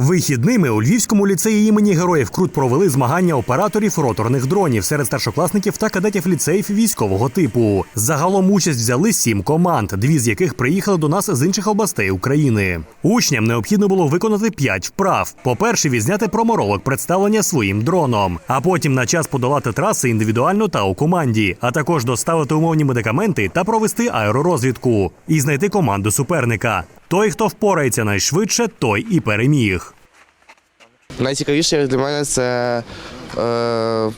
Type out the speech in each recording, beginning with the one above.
Вихідними у Львівському ліцеї імені Героїв Крут провели змагання операторів роторних дронів серед старшокласників та кадетів ліцеїв військового типу. Загалом участь взяли сім команд, дві з яких приїхали до нас з інших областей України. Учням необхідно було виконати п'ять вправ. По-перше, відзняти проморолок представлення своїм дроном, а потім на час подолати траси індивідуально та у команді, а також доставити умовні медикаменти та провести аеророзвідку і знайти команду суперника. Той, хто впорається найшвидше, той і переміг. Найцікавіше для мене це е,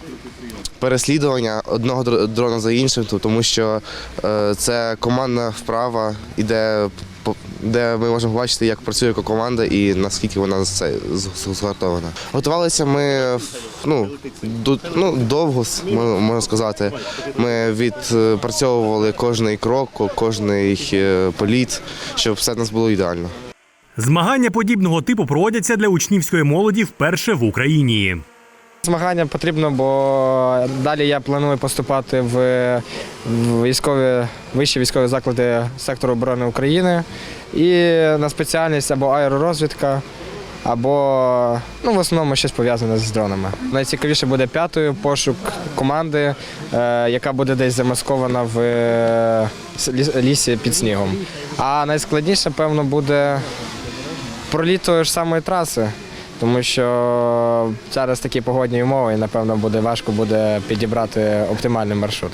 переслідування одного дро- дрона за іншим, тому що е, це командна вправа, і де, де ми можемо бачити, як працює команда і наскільки вона це з- згуртована. Готувалися ми ну, ну, довго, можна сказати. Ми відпрацьовували кожний крок, кожний е, політ, щоб все в нас було ідеально. Змагання подібного типу проводяться для учнівської молоді вперше в Україні. Змагання потрібно, бо далі я планую поступати в, військові, вищі військові заклади сектору оборони України і на спеціальність або аеророзвідка, або ну, в основному щось пов'язане з дронами. Найцікавіше буде п'ятою пошук команди, е, яка буде десь замаскована в е, лісі під снігом. А найскладніше, певно, буде проліт ж самої траси. Тому що зараз такі погодні умови, і напевно буде важко буде підібрати оптимальний маршрут.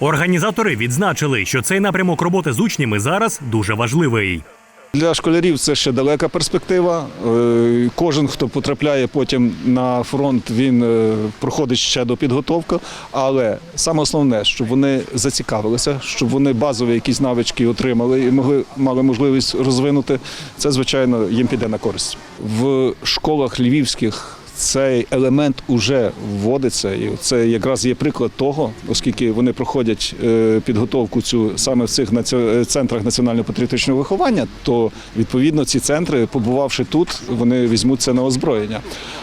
Організатори відзначили, що цей напрямок роботи з учнями зараз дуже важливий. Для школярів це ще далека перспектива. Е, Кожен, хто потрапляє потім на фронт, він е, проходить ще до підготовки. Але саме основне, щоб вони зацікавилися, щоб вони базові якісь навички отримали і могли мали можливість розвинути. Це звичайно їм піде на користь. В школах львівських цей елемент уже вводиться, і це якраз є приклад того, оскільки вони проходять е, підготовку цю саме в цих наці- центрах національно-патріотичного виховання, то відповідно ці центри, побувавши тут, вони візьмуть це на озброєння.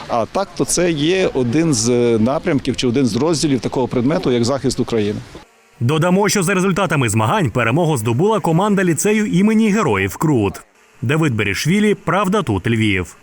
А так, то це є один з напрямків чи один з розділів такого предмету, як захист України. Додамо, що за результатами змагань перемогу здобула команда ліцею імені Героїв Крут. Давид Берішвілі, Правда тут Львів.